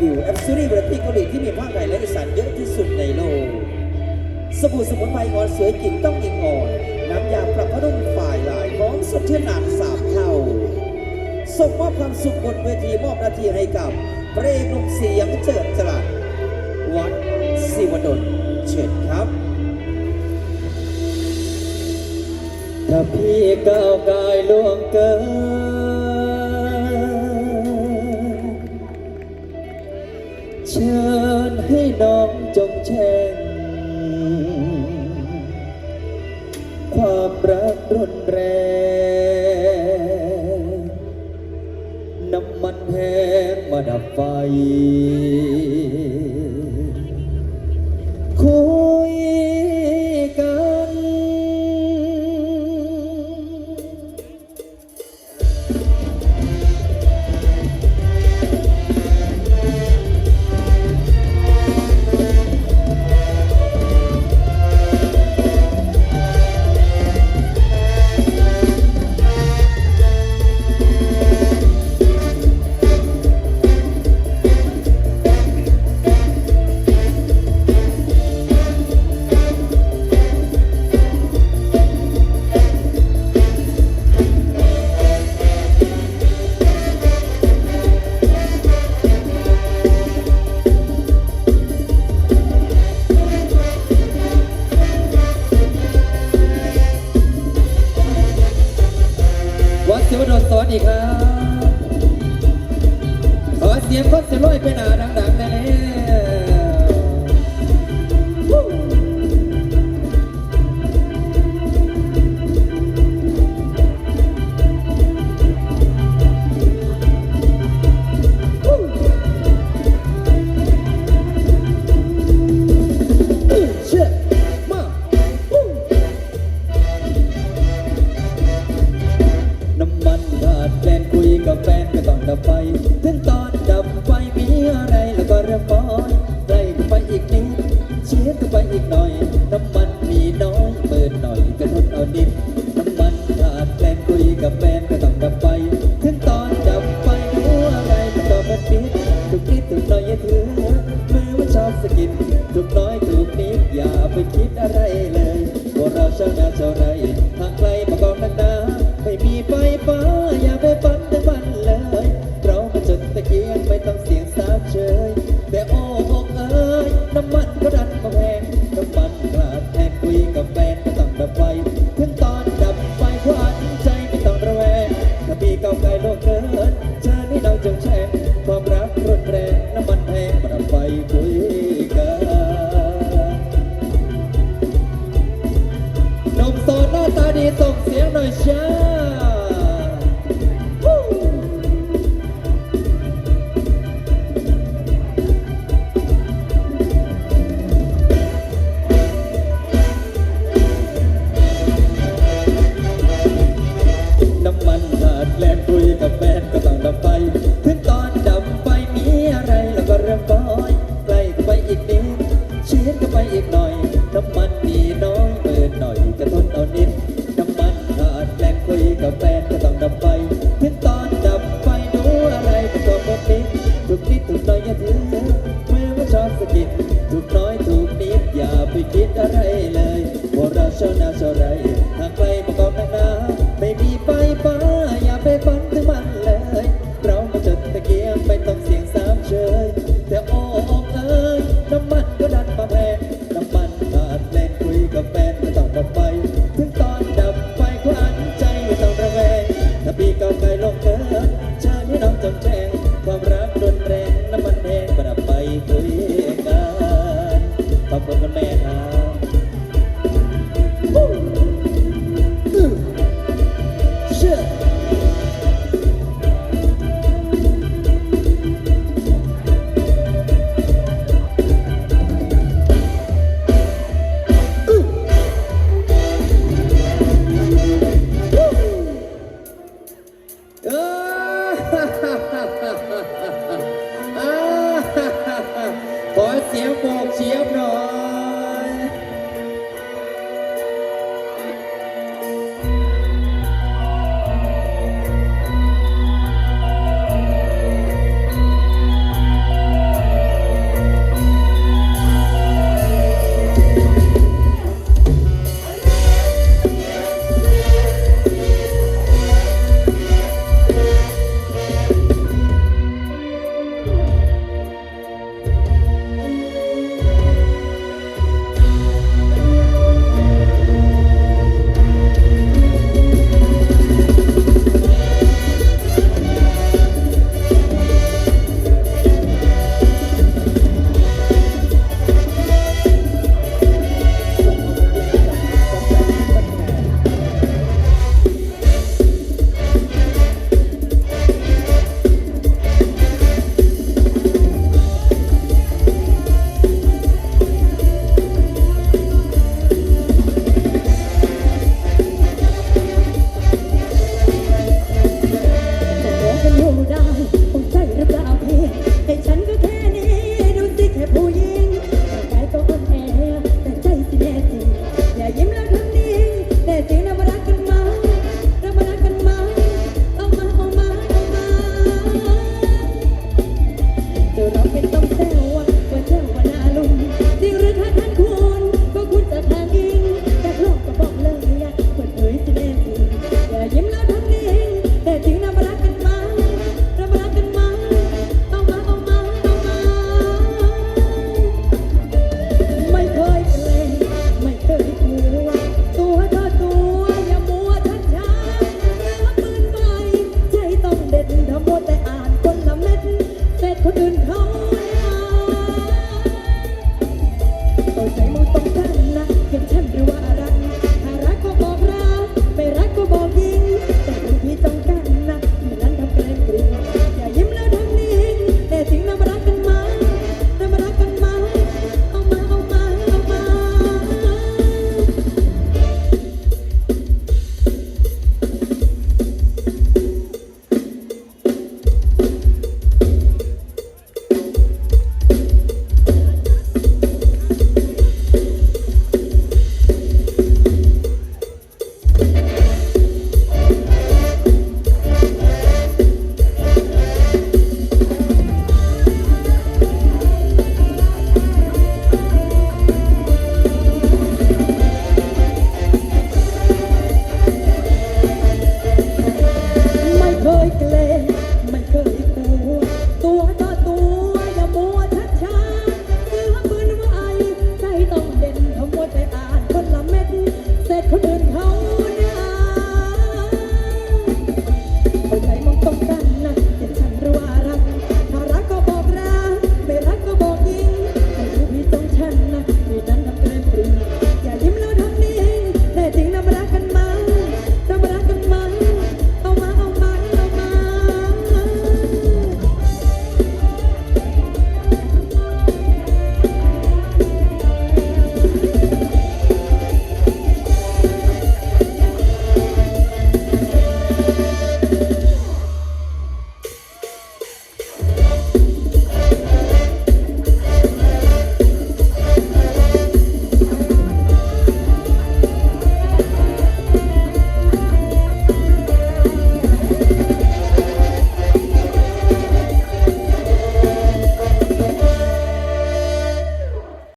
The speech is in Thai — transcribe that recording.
ดิวแอปซูรี่เวอร์ติกุลีที่มีผ้าไหมและอีสานเยอะที่สุดในโลก สบู่สมุนไพรอ่อนสวยกลิ่นต้องอิงอ่อน น้ำยาปรับผ้านุ่มฝ่ายลายพร้อมสุดชื่นนาสามเท่าส่งมอบความสุขบนเวทีมอบนาทีให้กับพระเอกหนุ่มเสียงเจิดจรัสวัดศิวดลเชิญครับถ้าพี่ก้าวกายล่วงเกิน องจงแช่งความรักรุนแรง น้ำมันแห้งมาดับไฟ วดลสอนอีกครับ ขอเสียงคนเสียร้อยไปหนาดัง กับแฟนก็ต้องดับไฟถึงตอนดับไฟมีอะไรแล้วก็เริ่มปล่อยไล่กัไปอีกนิดเชียร์กันไปอีกหน่อย so that's alright. Oh!